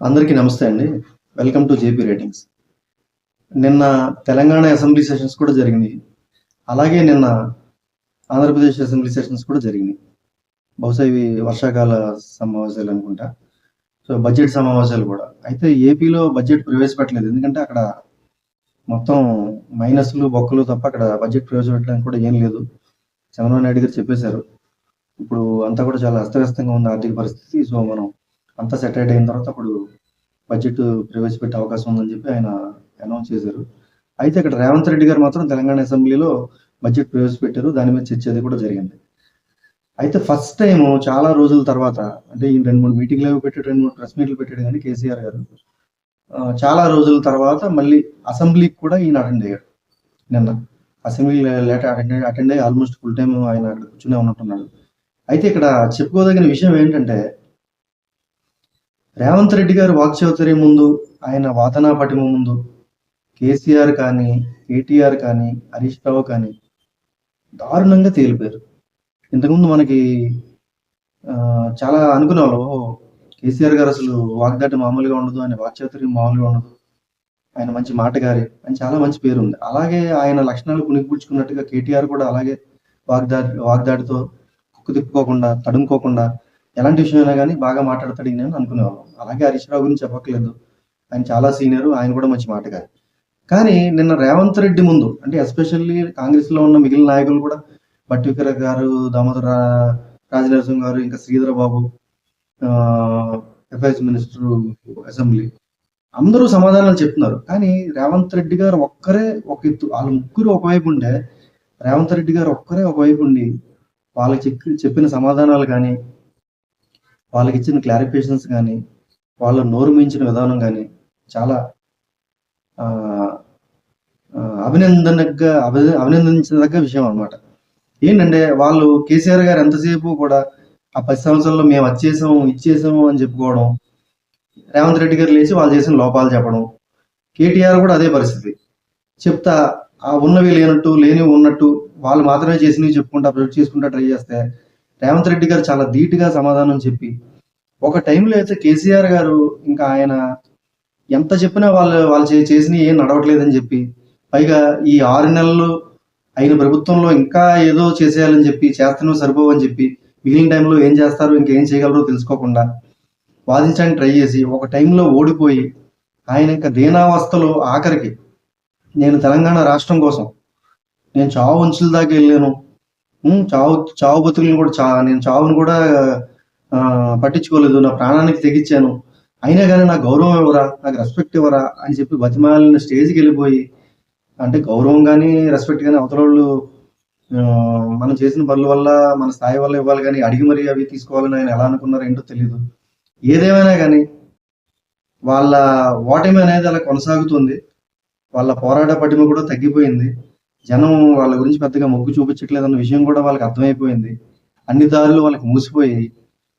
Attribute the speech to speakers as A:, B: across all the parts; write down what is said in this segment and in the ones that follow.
A: అందరికీ నమస్తే అండి. వెల్కమ్ టు జేపీ రేటింగ్స్ నిన్న తెలంగాణ అసెంబ్లీ సెషన్స్ కూడా జరిగినాయి. అలాగే నిన్న ఆంధ్రప్రదేశ్ అసెంబ్లీ సెషన్స్ కూడా జరిగినాయి. బహుశా ఇవి వర్షాకాల సమావేశాలు అనుకుంటా. సో బడ్జెట్ సమావేశాలు కూడా. అయితే ఏపీలో బడ్జెట్ ప్రవేశపెట్టలేదు. ఎందుకంటే అక్కడ మొత్తం మైనస్లు బొక్కలు తప్ప అక్కడ బడ్జెట్ ప్రవేశపెట్టడానికి కూడా ఏం లేదు. చంద్రబాబు నాయుడు గారు చెప్పేశారు. ఇప్పుడు అంతా కూడా చాలా అస్తవ్యస్తంగా ఉంది ఆర్థిక పరిస్థితి. సో మనం అంతా సెటరేట్ అయిన తర్వాత అప్పుడు బడ్జెట్ ప్రవేశపెట్టే అవకాశం ఉందని చెప్పి ఆయన అనౌన్స్ చేశారు. అయితే ఇక్కడ రేవంత్ రెడ్డి గారు మాత్రం తెలంగాణ అసెంబ్లీలో బడ్జెట్ ప్రవేశపెట్టారు. దాని మీద చర్చ అది కూడా జరిగింది. అయితే ఫస్ట్ టైం చాలా రోజుల తర్వాత అంటే ఈ రెండు మూడు మీటింగ్లు అవి పెట్టాడు రెండు మూడు ప్రెస్ మీట్లు పెట్టాడు కానీ కేసీఆర్ గారు. చాలా రోజుల తర్వాత మళ్ళీ అసెంబ్లీకి కూడా ఈయన అటెండ్ అయ్యాడు. నిన్న అసెంబ్లీ లేట అటెండ్ అటెండ్ అయ్యి ఆల్మోస్ట్ ఫుల్ టైం ఆయన అక్కడ కూర్చునే ఉన్నట్టున్నాడు. అయితే ఇక్కడ చెప్పుకోదగిన విషయం ఏంటంటే రేవంత్ రెడ్డి గారు వాక్చౌతరి ముందు ఆయన వాదనా పటిమ ముందు కేసీఆర్ కానీ కేటీఆర్ కానీ హరీష్ రావు కానీ దారుణంగా తేలిపోయారు. ఇంతకుముందు మనకి చాలా అనుకునే వాళ్ళు కేసీఆర్ గారు అసలు వాగ్దాటి మామూలుగా ఉండదు ఆయన వాక్చౌతరి మామూలుగా ఉండదు. ఆయన మంచి మాటగారి అని చాలా మంచి పేరు ఉంది అలాగే ఆయన లక్షణాలు పుణికిపుచ్చుకున్నట్టుగా కేటీఆర్ కూడా అలాగే వాగ్దా వాగ్దాటితో కుక్కు తిప్పుకోకుండా తడుముకోకుండా ఎలాంటి విషయమైనా కానీ బాగా మాట్లాడతాడు ఈయన అని అనుకునేవాళ్ళం. అలాగే హరీష్ రావు గురించి చెప్పట్లేదు ఆయన చాలా సీనియర్ ఆయన కూడా మంచి మాటగా కానీ నిన్న రేవంత్ రెడ్డి ముందు అంటే ఎస్పెషల్లీ కాంగ్రెస్లో ఉన్న మిగిలిన నాయకులు కూడా బట్టి గారు దామోదర రా- రాజనరసింహ గారు ఇంకా Sridhar Babu FIS minister assembly. అందరూ సమాధానాలు చెప్తున్నారు. కానీ రేవంత్ రెడ్డి గారు ఒక్కరే ఒక ఎత్తు వాళ్ళ ముగ్గురు ఒకవైపు ఉండే రేవంత్ రెడ్డి గారు ఒక్కరే ఒకవైపు ఉండి వాళ్ళకి చెప్పిన సమాధానాలు కానీ వాళ్ళకి ఇచ్చిన క్లారిఫికేషన్స్ కానీ వాళ్ళ నోరు మించిన విధానం కానీ చాలా అభినందనగా అభి అభినందించదగ్గ విషయం అన్నమాట. ఏంటంటే వాళ్ళు కేసీఆర్ గారు ఎంతసేపు కూడా ఆ పది సంవత్సరాల్లో మేము వచ్చేసాము ఇచ్చేసాము అని చెప్పుకోవడం రేవంత్ రెడ్డి గారు లేచి వాళ్ళు చేసిన లోపాలు చెప్పడం కేటీఆర్ కూడా అదే పరిస్థితి. చెప్తా ఆ ఉన్నవి లేనట్టు లేనివి ఉన్నట్టు వాళ్ళు మాత్రమే చేసినవి చెప్పుకుంటా ప్రొజెక్ట్ చేసుకుంటా ట్రై చేస్తే రేవంత్ రెడ్డి గారు చాలా ధీటుగా సమాధానం చెప్పి ఒక టైంలో అయితే కేసీఆర్ గారు ఇంకా ఆయన ఎంత చెప్పినా వాళ్ళు వాళ్ళు చేసిన ఏం నడవట్లేదని చెప్పి పైగా ఈ ఆరు నెలలు అయిన ప్రభుత్వంలో ఇంకా ఏదో చేసేయాలని చెప్పి చేస్తేనే సరిపోవని చెప్పి మిగిలిన టైంలో ఏం చేస్తారు ఇంకేం చేయగలరో తెలుసుకోకుండా వాదించడానికి ట్రై చేసి ఒక టైంలో ఓడిపోయి ఆయన ఇంకా దీనావస్థలో ఆఖరికి నేను తెలంగాణ రాష్ట్రం కోసం నేను చావు అంచుల దాకా వెళ్ళాను చావు చావు బతుకులను కూడా చా నేను చావును కూడా పట్టించుకోలేదు. నా ప్రాణానికి తెగించాను అయినా కానీ నాకు గౌరవం ఇవ్వరా నాకు రెస్పెక్ట్ ఇవ్వరా అని చెప్పి బతిమాలిన స్టేజ్కి వెళ్ళిపోయి అంటే గౌరవం కానీ రెస్పెక్ట్ కానీ అవతల వాళ్ళు మనం చేసిన పనుల వల్ల మన స్థాయి వల్ల ఇవ్వాలి కానీ అడిగి మరీ అవి తీసుకోవాలని ఆయన ఎలా అనుకున్నారో ఏంటో తెలియదు ఏదేమైనా కానీ వాళ్ళ ఓటమి అనేది అలా కొనసాగుతుంది. వాళ్ళ పోరాట పటిమ కూడా తగ్గిపోయింది. జనం వాళ్ళ గురించి పెద్దగా మొగ్గు చూపించట్లేదు అన్న విషయం కూడా వాళ్ళకి అర్థమైపోయింది. అన్ని దారులు వాళ్ళకి మూసిపోయి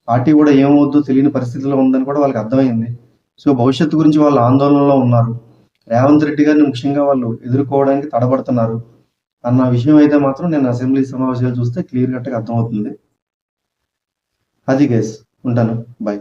A: పార్టీ కూడా ఏమవుద్దో తెలియని పరిస్థితిలో ఉందని కూడా వాళ్ళకి అర్థమైంది. సో భవిష్యత్తు గురించి వాళ్ళు ఆందోళనలో ఉన్నారు. రేవంత్ రెడ్డి గారిని ముఖ్యంగా వాళ్ళు ఎదుర్కోవడానికి తడబడుతున్నారు. అన్న విషయం అయితే మాత్రం నేను అసెంబ్లీ సమావేశాలు చూస్తే క్లియర్ కట్గా అర్థమవుతుంది. అది గేస్ ఉంటాను. బాయ్